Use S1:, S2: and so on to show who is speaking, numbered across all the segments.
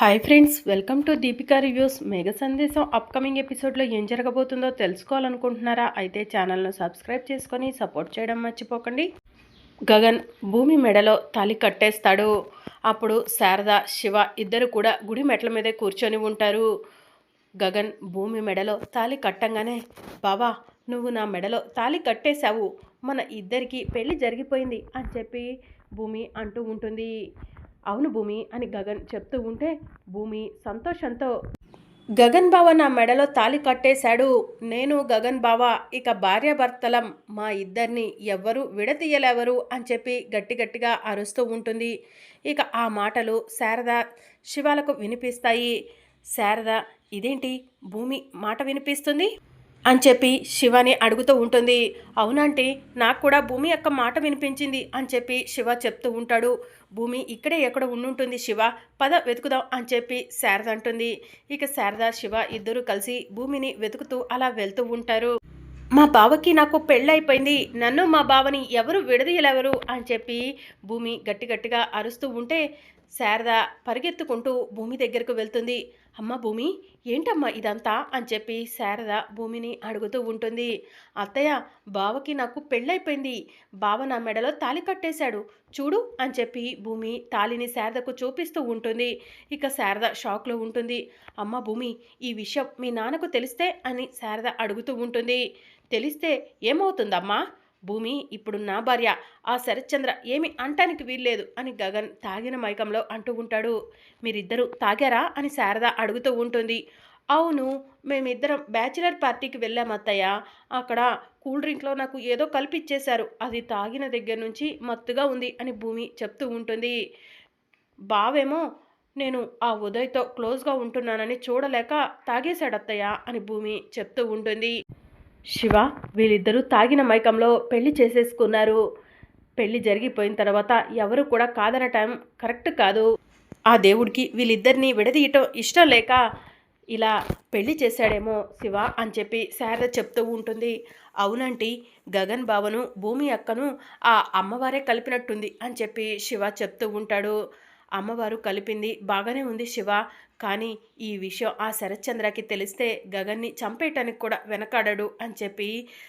S1: Hi friends welcome to Deepika reviews Megha Sandesam. Upcoming ఎపిసోడ్లో ఏం జరగబోతుందో తెలుసుకోవాలనుకుంటున్నారా? అయితే ఛానల్ను సబ్స్క్రైబ్ చేసుకొని సపోర్ట్ చేయడం మర్చిపోకండి. గగన్ భూమి మెడలో తాలి కట్టేస్తాడు. అప్పుడు శారద శివ ఇద్దరు కూడా గుడి మెట్ల మీదే కూర్చొని ఉంటారు. గగన్ భూమి మెడలో తాలి కట్టంగానే బావా నువ్వు నా మెడలో తాలి కట్టేశావు. మన ఇద్దరికి పెళ్ళి జరిగిపోయింది అని చెప్పి భూమి అంటూ ఉంటుంది. అవును భూమి అని గగన్ చెప్తూ ఉంటే భూమి సంతోషంతో గగన్ బావ నా మెడలో తాలి కట్టేశాడు. నేను గగన్ బావ ఇక భార్యాభర్తలం మా ఇద్దరిని ఎవ్వరు విడతీయలేవరు అని చెప్పి గట్టి గట్టిగా అరుస్తూ ఉంటుంది. ఇక ఆ మాటలు శారద శివాలకు వినిపిస్తాయి. శారద ఇదేంటి? భూమి మాట వినిపిస్తుంది? అని చెప్పి శివని అడుగుతూ ఉంటుంది. అవునంటే నాకు కూడా భూమి యొక్క మాట వినిపించింది అని చెప్పి శివ చెప్తూ ఉంటాడు. భూమి ఇక్కడే ఎక్కడ ఉండుంటుంది శివ. పద వెతుకుదాం అని చెప్పి శారద అంటుంది. ఇక శారద శివ ఇద్దరు కలిసి భూమిని వెతుకుతూ అలా వెళ్తూ ఉంటారు. మా బావకి నాకు పెళ్ళైపోయింది. నన్ను మా బావని ఎవరు విడదీయలేవరు అని చెప్పి భూమి గట్టి గట్టిగా అరుస్తూ ఉంటే శారద పరిగెత్తుకుంటూ భూమి దగ్గరకు వెళ్తుంది. అమ్మ భూమి ఏంటమ్మా ఇదంతా? అని చెప్పి శారద భూమిని అడుగుతూ ఉంటుంది. అత్తయ్య బావకి నాకు పెళ్ళైపోయింది. బావ నా మెడలో తాలి కట్టేశాడు. చూడు అని చెప్పి భూమి తాలిని శారదకు చూపిస్తూ ఉంటుంది. ఇక శారద షాక్లో ఉంటుంది. అమ్మ భూమి ఈ విషయం మీ నాన్నకు తెలిస్తే? అని శారద అడుగుతూ ఉంటుంది. తెలిస్తే ఏమవుతుందమ్మా? భూమి ఇప్పుడు నా భార్య. ఆ శరత్చంద్ర ఏమి అంటానికి వీల్లేదు అని గగన్ తాగిన మైకంలో అంటూ ఉంటాడు. మీరిద్దరూ తాగారా? అని శారద అడుగుతూ ఉంటుంది. అవును మేమిద్దరం బ్యాచిలర్ పార్టీకి వెళ్ళాం అత్తయ్య. అక్కడ కూల్ డ్రింక్లో నాకు ఏదో కల్పిచ్చేశారు. అది తాగిన దగ్గర నుంచి మత్తుగా ఉంది అని భూమి చెప్తూ ఉంటుంది. బావేమో నేను ఆ ఉదయ్తో క్లోజ్గా ఉంటున్నానని చూడలేక తాగేశాడత్తయ్య అని భూమి చెప్తూ ఉంటుంది. శివ వీళ్ళిద్దరూ తాగిన మైకంలో పెళ్ళి చేసేసుకున్నారు. పెళ్ళి జరిగిపోయిన తర్వాత ఎవరు కూడా కాదనటం కరెక్ట్ కాదు. ఆ దేవుడికి వీళ్ళిద్దరిని విడదీయటం ఇష్టం లేక ఇలా పెళ్ళి చేశాడేమో శివ అని చెప్పి శారద చెప్తూ ఉంటుంది. అవునంటీ గగన్ బావను భూమి అక్కను ఆ అమ్మవారే కలిపినట్టుంది అని చెప్పి శివ చెప్తూ ఉంటాడు. అమ్మవారు కలిపింది. బాగానే ఉంది శివ. కానీ ఈ విషయం ఆ శరత్చంద్రకి తెలిస్తే గగన్ని చంపేయటానికి కూడా వెనకాడడు అని చెప్పి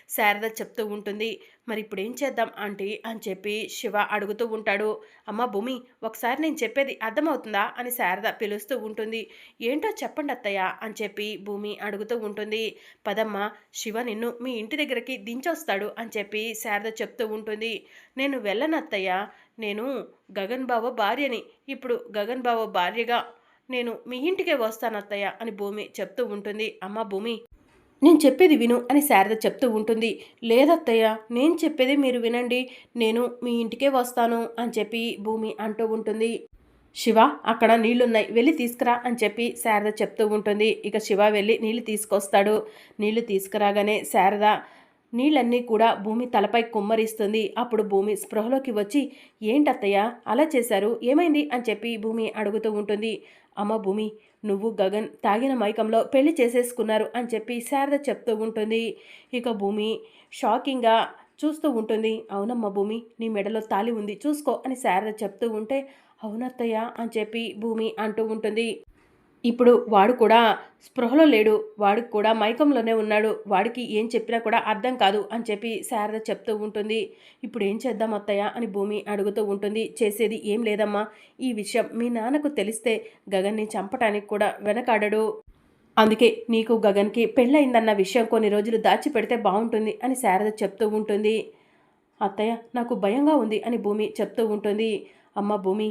S1: శారద చెప్తూ ఉంటుంది. మరి ఇప్పుడు ఏం చేద్దాం ఆంటీ అని చెప్పి శివ అడుగుతూ ఉంటాడు. అమ్మ భూమి ఒకసారి నేను చెప్పేది అర్థమవుతుందా అని శారద పిలుస్తూ ఉంటుంది. ఏంటో చెప్పండి అత్తయ్య అని చెప్పి భూమి అడుగుతూ ఉంటుంది. పదమ్మ శివ నిన్ను మీ ఇంటి దగ్గరికి దించొస్తాడు అని చెప్పి శారద చెప్తూ ఉంటుంది. నేను వెళ్ళను అత్తయ్య. నేను గగన్ బావ భార్యని. ఇప్పుడు గగన్ బావ భార్యగా నేను మీ ఇంటికే వస్తాను అత్తయ్య అని భూమి చెప్తూ ఉంటుంది. అమ్మ భూమి నేను చెప్పేది విను అని శారద చెప్తూ ఉంటుంది. లేదత్తయ్య నేను చెప్పేది మీరు వినండి. నేను మీ ఇంటికే వస్తాను అని చెప్పి భూమి అంటూ ఉంటుంది. శివ అక్కడ నీళ్ళున్నాయి. వెళ్ళి తీసుకురా అని చెప్పి శారద చెప్తూ ఉంటుంది. ఇక శివ వెళ్ళి నీళ్ళు తీసుకొస్తాడు. నీళ్ళు తీసుకురాగానే శారద నీళ్ళన్నీ కూడా భూమి తలపై కుమ్మరిస్తుంది. అప్పుడు భూమి స్పృహలోకి వచ్చి ఏంటత్తయ్య అలా చేశారు? ఏమైంది? అని చెప్పి భూమి అడుగుతూ ఉంటుంది. అమ్మ భూమి నువ్వు గగన్ తాగిన మైకంలో పెళ్ళి చేసేసుకున్నారు అని చెప్పి శారద చెప్తూ ఉంటుంది. ఇక భూమి షాకింగ్గా చూస్తూ ఉంటుంది. అవునమ్మ భూమి నీ మెడలో తాలి ఉంది చూసుకో అని శారద చెప్తూ ఉంటే అవునత్తయ్య అని చెప్పి భూమి అంటూ ఉంటుంది. ఇప్పుడు వాడు కూడా స్పృహలో లేడు వాడికి కూడా మైకంలోనే ఉన్నాడు వాడికి ఏం చెప్పినా కూడా అర్థం కాదు అని చెప్పి శారద చెప్తూ ఉంటుంది. ఇప్పుడు ఏం చేద్దాం అత్తయ్య అని భూమి అడుగుతూ ఉంటుంది. చేసేది ఏం లేదమ్మా. ఈ విషయం మీ నాన్నకు తెలిస్తే గగన్ని చంపటానికి కూడా వెనకాడడు. అందుకే నీకు గగన్కి పెళ్ళయిందన్న విషయం కొన్ని రోజులు దాచిపెడితే బాగుంటుంది అని శారద చెప్తూ ఉంటుంది. అత్తయ్య నాకు భయంగా ఉంది అని భూమి చెప్తూ ఉంటుంది. అమ్మ భూమి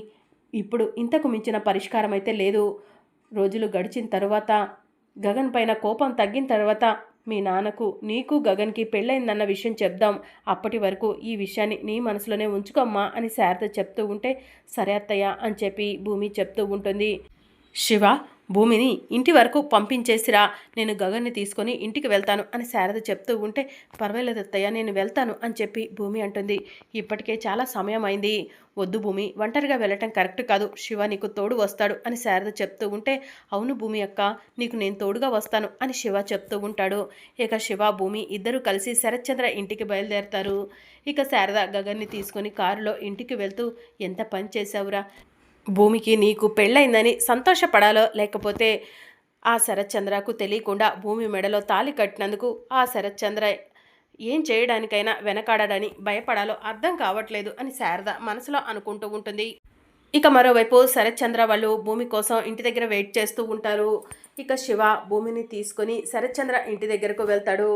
S1: ఇప్పుడు ఇంతకు మించిన పరిష్కారం అయితే లేదు. రోజులు గడిచిన తర్వాత గగన్ పైన కోపం తగ్గిన తర్వాత మీ నాన్నకు నీకు గగన్కి పెళ్ళైందన్న విషయం చెప్దాం. అప్పటి వరకు ఈ విషయాన్ని నీ మనసులోనే ఉంచుకోమ్మా అని శారద చెప్తూ ఉంటే సరే అత్తయ్య అని చెప్పి భూమి చెప్తూ ఉంటుంది. శివ భూమిని ఇంటి వరకు పంపించేసిరా నేను గగన్ని తీసుకొని ఇంటికి వెళ్తాను అని శారద చెప్తూ ఉంటే పర్వాలేదు అత్తయ్య నేను వెళ్తాను అని చెప్పి భూమి అంటుంది. ఇప్పటికే చాలా సమయం అయింది వద్దు భూమి ఒంటరిగా వెళ్ళటం కరెక్ట్ కాదు. శివ నీకు తోడు వస్తాడు అని శారద చెప్తూ ఉంటే అవును భూమి అక్క నీకు నేను తోడుగా వస్తాను అని శివ చెప్తూ ఉంటాడు. ఇక శివ భూమి ఇద్దరు కలిసి శరత్చంద్ర ఇంటికి బయలుదేరతారు. ఇక శారద గగన్ని తీసుకొని కారులో ఇంటికి వెళ్తూ ఎంత పని చేశావురా? భూమికి నీకు పెళ్ళైందని సంతోషపడాలో లేకపోతే ఆ శరత్చంద్రకు తెలియకుండా భూమి మెడలో తాలి కట్టినందుకు ఆ శరత్చంద్ర ఏం చేయడానికైనా వెనకాడడని భయపడాలో అర్థం కావట్లేదు అని శారద మనసులో అనుకుంటూ ఉంటుంది. ఇక మరోవైపు శరత్చంద్ర వాళ్ళు భూమి కోసం ఇంటి దగ్గర వెయిట్ చేస్తూ ఉంటారు. ఇక శివ భూమిని తీసుకొని శరత్చంద్ర ఇంటి దగ్గరకు వెళ్తాడు.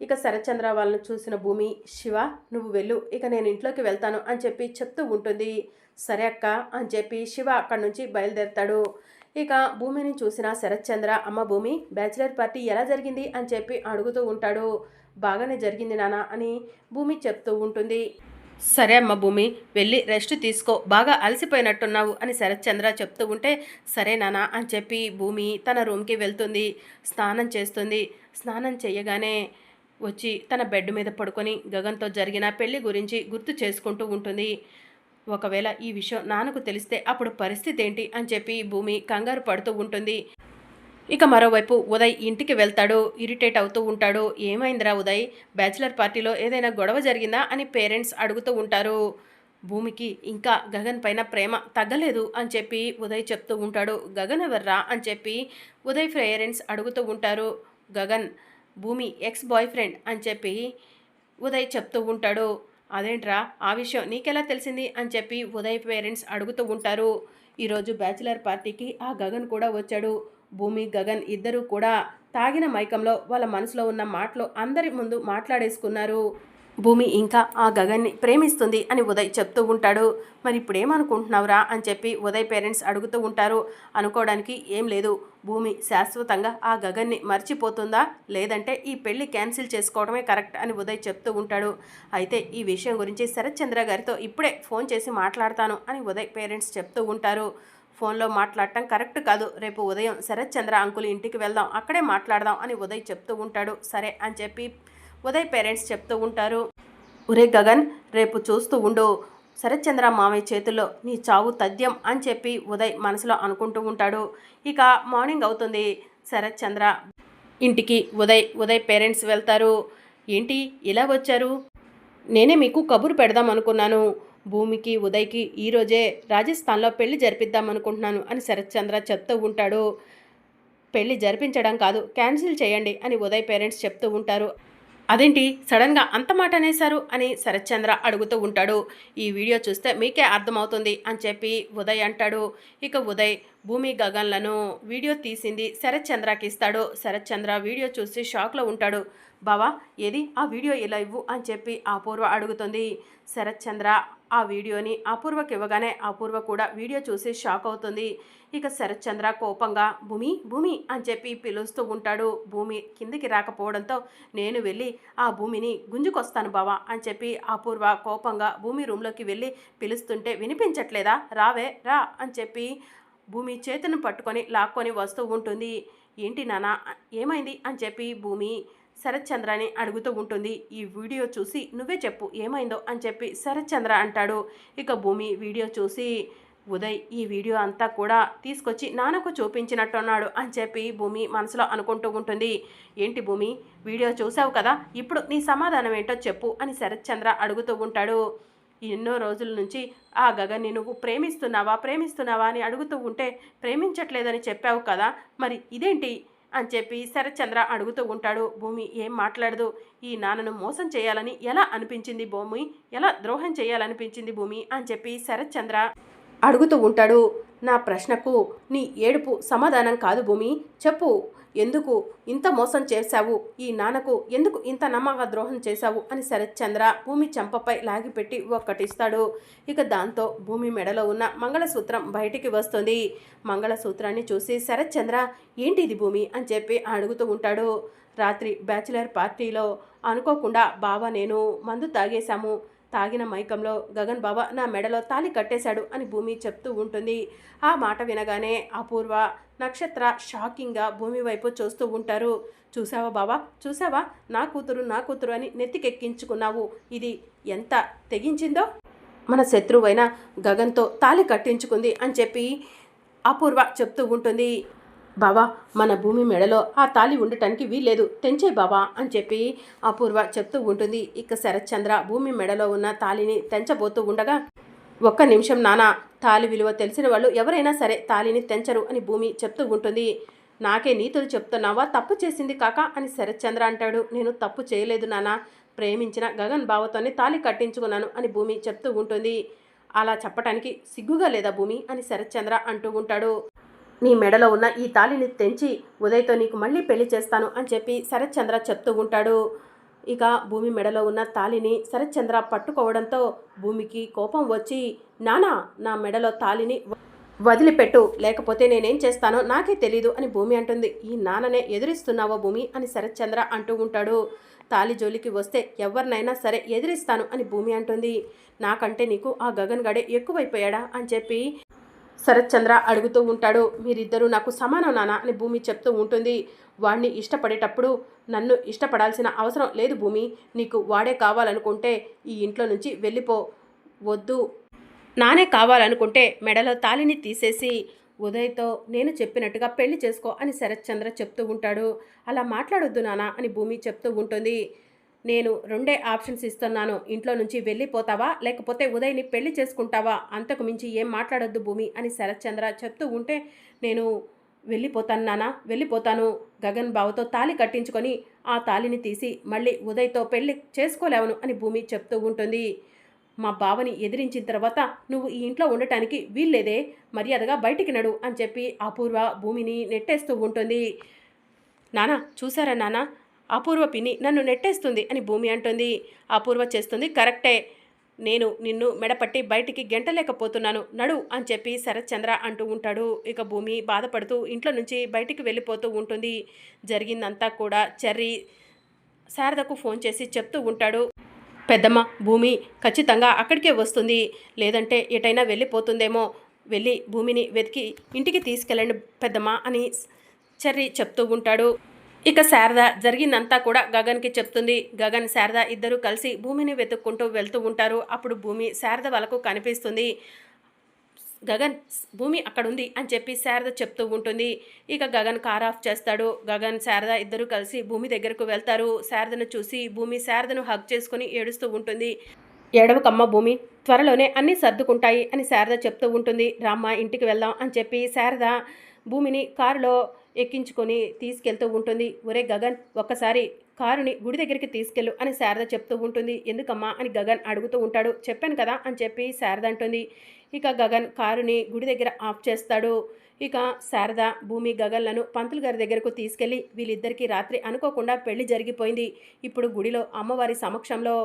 S1: ఇక శరత్చంద్ర వాళ్ళను చూసిన భూమి శివ నువ్వు వెళ్ళు ఇక నేను ఇంట్లోకి వెళ్తాను అని చెప్పి చెప్తూ ఉంటుంది. సరే అక్క అని చెప్పి శివ అక్కడి నుంచి బయలుదేరుతాడు. ఇక భూమిని చూసిన శరత్చంద్ర అమ్మ భూమి బ్యాచిలర్ పార్టీ ఎలా జరిగింది? అని చెప్పి అడుగుతూ ఉంటాడు. బాగానే జరిగింది నాన్న అని భూమి చెప్తూ ఉంటుంది. సరే అమ్మ భూమి వెళ్ళి రెస్ట్ తీసుకో బాగా అలసిపోయినట్టున్నావు అని శరత్చంద్ర చెప్తూ ఉంటే సరే నానా అని చెప్పి భూమి తన రూమ్కి వెళ్తుంది. స్నానం చేస్తుంది. స్నానం చేయగానే వచ్చి తన బెడ్ మీద పడుకొని గగన్తో జరిగిన పెళ్ళి గురించి గుర్తు చేసుకుంటూ ఉంటుంది. ఒకవేళ ఈ విషయం నాన్నకు తెలిస్తే అప్పుడు పరిస్థితి ఏంటి అని చెప్పి భూమి కంగారు పడుతూ ఉంటుంది. ఇక మరోవైపు ఉదయ్ ఇంటికి వెళ్తాడు ఇరిటేట్ అవుతూ ఉంటాడు. ఏమైందిరా ఉదయ్? బ్యాచిలర్ పార్టీలో ఏదైనా గొడవ జరిగిందా అని పేరెంట్స్ అడుగుతూ ఉంటారు. భూమికి ఇంకా గగన్ పైన ప్రేమ తగ్గలేదు అని చెప్పి ఉదయ్ చెప్తూ ఉంటాడు. గగన్ ఎవర్రా అని చెప్పి ఉదయ్ పేరెంట్స్ అడుగుతూ ఉంటారు. గగన్ భూమి ఎక్స్ బాయ్ ఫ్రెండ్ అని చెప్పి ఉదయ్ చెప్తూ ఉంటాడు. అదేంట్రా ఆ విషయం నీకెలా తెలిసింది? అని చెప్పి ఉదయ్ పేరెంట్స్ అడుగుతూ ఉంటారు. ఈరోజు బ్యాచిలర్ పార్టీకి ఆ గగన్ కూడా వచ్చాడు. భూమి గగన్ ఇద్దరూ కూడా తాగిన మైకంలో వాళ్ళ మనసులో ఉన్న మాటలు అందరి ముందు మాట్లాడేసుకున్నారు. భూమి ఇంకా ఆ గగన్ని ప్రేమిస్తుంది అని ఉదయ్ చెప్తూ ఉంటాడు. మరి ఇప్పుడేమనుకుంటున్నావురా అని చెప్పి ఉదయ్ పేరెంట్స్ అడుగుతూ ఉంటారు. అనుకోవడానికి ఏం లేదు. భూమి శాశ్వతంగా ఆ గగన్ని మర్చిపోతుందా? లేదంటే ఈ పెళ్ళి క్యాన్సిల్ చేసుకోవడమే కరెక్ట్ అని ఉదయ్ చెప్తూ ఉంటాడు. అయితే ఈ విషయం గురించి శరత్చంద్ర గారితో ఇప్పుడే ఫోన్ చేసి మాట్లాడతాను అని ఉదయ్ పేరెంట్స్ చెప్తూ ఉంటారు. ఫోన్లో మాట్లాడటం కరెక్ట్ కాదు. రేపు ఉదయం శరత్చంద్ర అంకుల్ ఇంటికి వెళ్దాం. అక్కడే మాట్లాడదాం అని ఉదయ్ చెప్తూ ఉంటాడు. సరే అని చెప్పి ఉదయ్ పేరెంట్స్ చెప్తూ ఉంటారు. ఒరే గగన్ రేపు చూస్తూ ఉండు. శరత్చంద్ర మామయ్య చేతుల్లో నీ చావు తథ్యం అని చెప్పి ఉదయ్ మనసులో అనుకుంటూ ఉంటాడు. ఇక మార్నింగ్ అవుతుంది. శరత్చంద్ర ఇంటికి ఉదయ్ ఉదయ్ పేరెంట్స్ వెళ్తారు. ఏంటి? ఇలా వచ్చారు? నేనే మీకు కబురు పెడదాం అనుకున్నాను. భూమికి ఉదయ్కి ఈరోజే రాజస్థాన్లో పెళ్ళి జరిపిద్దాం అనుకుంటున్నాను అని శరత్చంద్ర చెప్తూ ఉంటాడు. పెళ్ళి జరిపించడం కాదు క్యాన్సిల్ చేయండి అని ఉదయ్ పేరెంట్స్ చెప్తూ ఉంటారు. అదేంటి? సడన్గా అంత మాట అనేశారు అని శరత్చంద్ర అడుగుతూ ఉంటాడు. ఈ వీడియో చూస్తే మీకే అర్థమవుతుంది అని చెప్పి ఉదయ్ అంటాడు. ఇక ఉదయ్ భూమి గగన్లను వీడియో తీసింది శరత్చంద్రకి ఇస్తాడు. శరత్చంద్ర వీడియో చూసి షాక్లో ఉంటాడు. బావా ఏది? ఆ వీడియో ఇలా ఇవ్వు అని చెప్పి అపూర్వ అడుగుతుంది. శరత్చంద్ర ఆ వీడియోని అపూర్వకి ఇవ్వగానే అపూర్వ కూడా వీడియో చూసి షాక్ అవుతుంది. ఇక శరత్చంద్ర కోపంగా భూమి భూమి అని చెప్పి పిలుస్తూ ఉంటాడు. భూమి కిందికి రాకపోవడంతో నేను వెళ్ళి ఆ భూమిని గుంజుకొస్తాను బావా అని చెప్పి అపూర్వ కోపంగా భూమి రూమ్లోకి వెళ్ళి పిలుస్తుంటే వినిపించట్లేదా? రావే రా అని చెప్పి భూమి చేతును పట్టుకొని లాక్కొని వస్తూ ఉంటుంది. ఏంటి నాన్న ఏమైంది? అని చెప్పి భూమి శరత్చంద్రని అడుగుతూ ఉంటుంది. ఈ వీడియో చూసి నువ్వే చెప్పు ఏమైందో అని చెప్పి శరత్చంద్ర అంటాడు. ఇక భూమి వీడియో చూసి ఉదయ్ ఈ వీడియో అంతా కూడా తీసుకొచ్చి నాన్నకు చూపించినట్టున్నాడు అని చెప్పి భూమి మనసులో అనుకుంటూ ఉంటుంది. ఏంటి భూమి వీడియో చూసావు కదా ఇప్పుడు నీ సమాధానం ఏంటో చెప్పు అని శరత్చంద్ర అడుగుతూ ఉంటాడు. ఎన్నో రోజుల నుంచి ఆ గగన్ని నువ్వు ప్రేమిస్తున్నావా ప్రేమిస్తున్నావా అని అడుగుతూ ఉంటే ప్రేమించట్లేదని చెప్పావు కదా మరి ఇదేంటి? అని చెప్పి శరత్చంద్ర అడుగుతూ ఉంటాడు. భూమి ఏం మాట్లాడదు. ఈ నాన్నను మోసం చేయాలని ఎలా అనిపించింది భూమి? ఎలా ద్రోహం చేయాలనిపించింది భూమి? అని చెప్పి శరత్చంద్ర అడుగుతూ ఉంటాడు. నా ప్రశ్నకు నీ ఏడుపు సమాధానం కాదు భూమి. చెప్పు. ఎందుకు ఇంత మోసం చేశావు? ఈ నాన్నకు ఎందుకు ఇంత నమ్మక ద్రోహం చేశావు? అని శరత్చంద్ర భూమి చెంపపై లాగిపెట్టి ఒక్కటిస్తాడు. ఇక దాంతో భూమి మెడలో ఉన్న మంగళసూత్రం బయటికి వస్తుంది. మంగళసూత్రాన్ని చూసి శరత్చంద్ర ఏంటి ఇది భూమి? అని చెప్పి అడుగుతూ ఉంటాడు. రాత్రి బ్యాచిలర్ పార్టీలో అనుకోకుండా బావ నేను మందు తాగేశాము. తాగిన మైకంలో గగన్ బాబా నా మెడలో తాలి కట్టేశాడు అని భూమి చెప్తూ ఉంటుంది. ఆ మాట వినగానే అపూర్వ నక్షత్ర షాకింగ్గా భూమి వైపు చూస్తూ ఉంటారు. చూసావా బావా చూసావా నా కూతురు నా కూతురు అని నెత్తికెక్కించుకున్నావు. ఇది ఎంత తెగించిందో? మన శత్రువైన గగన్తో తాలి కట్టించుకుంది అని చెప్పి అపూర్వ చెప్తూ ఉంటుంది. బావా మన భూమి మెడలో ఆ తాలి ఉండటానికి వీల్లేదు. తెంచే బావా అని చెప్పి అపూర్వ చెప్తూ ఉంటుంది. ఇక శరత్చంద్ర భూమి మెడలో ఉన్న తాలిని తెంచబోతూ ఉండగా ఒక్క నిమిషం నానా తాలి విలువ తెలిసిన వాళ్ళు ఎవరైనా సరే తాలిని తెంచరు అని భూమి చెప్తూ ఉంటుంది. నాకే నీతులు చెప్తున్నావా? తప్పు చేసింది కాక అని శరత్చంద్ర అంటాడు. నేను తప్పు చేయలేదు నానా. ప్రేమించిన గగన్ బావతోనే తాలి కట్టించుకున్నాను అని భూమి చెప్తూ ఉంటుంది. అలా చెప్పటానికి సిగ్గుగా లేదా భూమి? అని శరత్చంద్ర అంటూ ఉంటాడు. నీ మెడలో ఉన్న ఈ తాళిని తెంచి ఉదయ్తో నీకు మళ్ళీ పెళ్ళి చేస్తాను అని చెప్పి శరత్చంద్ర చెప్తూ ఉంటాడు. ఇక భూమి మెడలో ఉన్న తాళిని శరత్చంద్ర పట్టుకోవడంతో భూమికి కోపం వచ్చి నానా నా మెడలో తాళిని వదిలిపెట్టు లేకపోతే నేనేం చేస్తానో నాకే తెలీదు అని భూమి అంటుంది. ఈ నాన్ననే ఎదిరిస్తున్నావో భూమి? అని శరత్చంద్ర అంటూ ఉంటాడు. తాలి జోలికి వస్తే ఎవరినైనా సరే ఎదిరిస్తాను అని భూమి అంటుంది. నాకంటే నీకు ఆ గగన్ గడే ఎక్కువైపోయాడా? అని చెప్పి శరత్చంద్ర అడుగుతూ ఉంటాడు మీరిద్దరూ నాకు సమానం నానా అని భూమి చెప్తూ ఉంటుంది. వాడిని ఇష్టపడేటప్పుడు నన్ను ఇష్టపడాల్సిన అవసరం లేదు భూమి. నీకు వాడే కావాలనుకుంటే ఈ ఇంట్లో నుంచి వెళ్ళిపో వద్దు. నానే కావాలనుకుంటే మెడలో తాలిని తీసేసి ఉదయ్తో నేను చెప్పినట్టుగా పెళ్ళి చేసుకో అని శరత్చంద్ర చెప్తూ ఉంటాడు. అలా మాట్లాడొద్దు నానా అని భూమి చెప్తూ ఉంటుంది. నేను రెండే ఆప్షన్స్ ఇస్తున్నాను. ఇంట్లో నుంచి వెళ్ళిపోతావా? లేకపోతే ఉదయ్ని పెళ్ళి చేసుకుంటావా? అంతకు మించి ఏం మాట్లాడొద్దు భూమి అని శరత్చంద్ర చెప్తూ ఉంటే నేను వెళ్ళిపోతాను నానా వెళ్ళిపోతాను. గగన్ బావతో తాలి కట్టించుకొని ఆ తాలిని తీసి మళ్ళీ ఉదయ్తో పెళ్ళి చేసుకోలేవను అని భూమి చెప్తూ ఉంటుంది. మా బావని ఎదిరించిన తర్వాత నువ్వు ఈ ఇంట్లో ఉండటానికి వీల్లేదే మర్యాదగా బయటికి నడు అని చెప్పి అపూర్వ భూమిని నెట్టేస్తూ ఉంటుంది. నానా చూసారా నానా? అపూర్వ పిన్ని నన్ను నెట్టేస్తుంది అని భూమి అంటుంది. అపూర్వ చేస్తుంది కరెక్టే. నేను నిన్ను మెడపట్టి బయటికి గెంటలేకపోతున్నాను. నడు అని చెప్పి శరత్చంద్ర అంటూ ఉంటాడు. ఇక భూమి బాధపడుతూ ఇంట్లో నుంచి బయటికి వెళ్ళిపోతూ ఉంటుంది. జరిగిందంతా కూడా చెర్రీ శారదకు ఫోన్ చేసి చెప్తూ ఉంటాడు. పెద్దమ్మ భూమి ఖచ్చితంగా అక్కడికే వస్తుంది. లేదంటే ఎటైనా వెళ్ళిపోతుందేమో. వెళ్ళి భూమిని వెతికి ఇంటికి తీసుకెళ్ళండి పెద్దమ్మ అని చెర్రీ చెప్తూ ఉంటాడు. ఇక శారద జరిగిందంతా కూడా గగన్కి చెప్తుంది. గగన్ శారద ఇద్దరు కలిసి భూమిని వెతుక్కుంటూ వెళ్తూ ఉంటారు. అప్పుడు భూమి శారద వాళ్ళకు కనిపిస్తుంది. గగన్ భూమి అక్కడ ఉంది అని చెప్పి శారద చెప్తూ ఉంటుంది. ఇక గగన్ కార్ ఆఫ్ చేస్తాడు. గగన్ శారద ఇద్దరు కలిసి భూమి దగ్గరకు వెళ్తారు. శారదను చూసి భూమి శారదను హగ్ చేసుకుని ఏడుస్తూ ఉంటుంది. ఏడవకమ్మ భూమి త్వరలోనే అన్నీ సర్దుకుంటాయి అని శారద చెప్తూ ఉంటుంది. రామ్మ ఇంటికి వెళ్దాం అని చెప్పి శారద భూమిని కారులో ఎక్కించుకొని తీసుకెళ్తూ ఉంటుంది. ఒరే గగన్ ఒక్కసారి కారుని గుడి దగ్గరికి తీసుకెళ్ళు అని శారద చెప్తూ ఉంటుంది. ఎందుకమ్మా అని గగన్ అడుగుతూ ఉంటాడు. చెప్పాను కదా అని చెప్పి శారద అంటుంది. ఇక గగన్ కారుని గుడి దగ్గర ఆఫ్ చేస్తాడు. ఇక శారద భూమి గగన్లను పంతులు గారి దగ్గరకు తీసుకెళ్ళి వీళ్ళిద్దరికీ రాత్రి అనుకోకుండా పెళ్ళి జరిగిపోయింది. ఇప్పుడు గుడిలో అమ్మవారి సమక్షంలో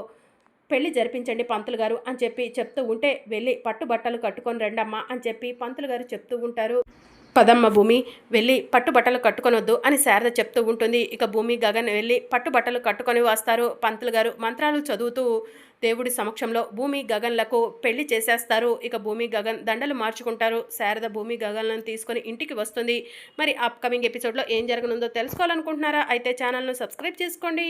S1: పెళ్ళి జరిపించండి పంతులు గారు అని చెప్పి చెప్తూ ఉంటే వెళ్ళి పట్టుబట్టలు కట్టుకొని రండమ్మా అని చెప్పి పంతులు గారు చెప్తూ ఉంటారు. పదమ్మ భూమి వెళ్ళి పట్టుబట్టలు కట్టుకొనొద్దు అని శారద చెప్తూ ఉంటుంది. ఇక భూమి గగన్ వెళ్ళి పట్టుబట్టలు కట్టుకొని వస్తారు. పంతులు గారు మంత్రాలు చదువుతూ దేవుడి సమక్షంలో భూమి గగన్లకు పెళ్ళి చేసేస్తారు. ఇక భూమి గగన్ దండలు మార్చుకుంటారు. శారద భూమి గగన్లను తీసుకొని ఇంటికి వస్తుంది. మరి అప్కమింగ్ ఎపిసోడ్లో ఏం జరగనుందో తెలుసుకోవాలనుకుంటున్నారా? అయితే ఛానల్ను సబ్స్క్రైబ్ చేసుకోండి.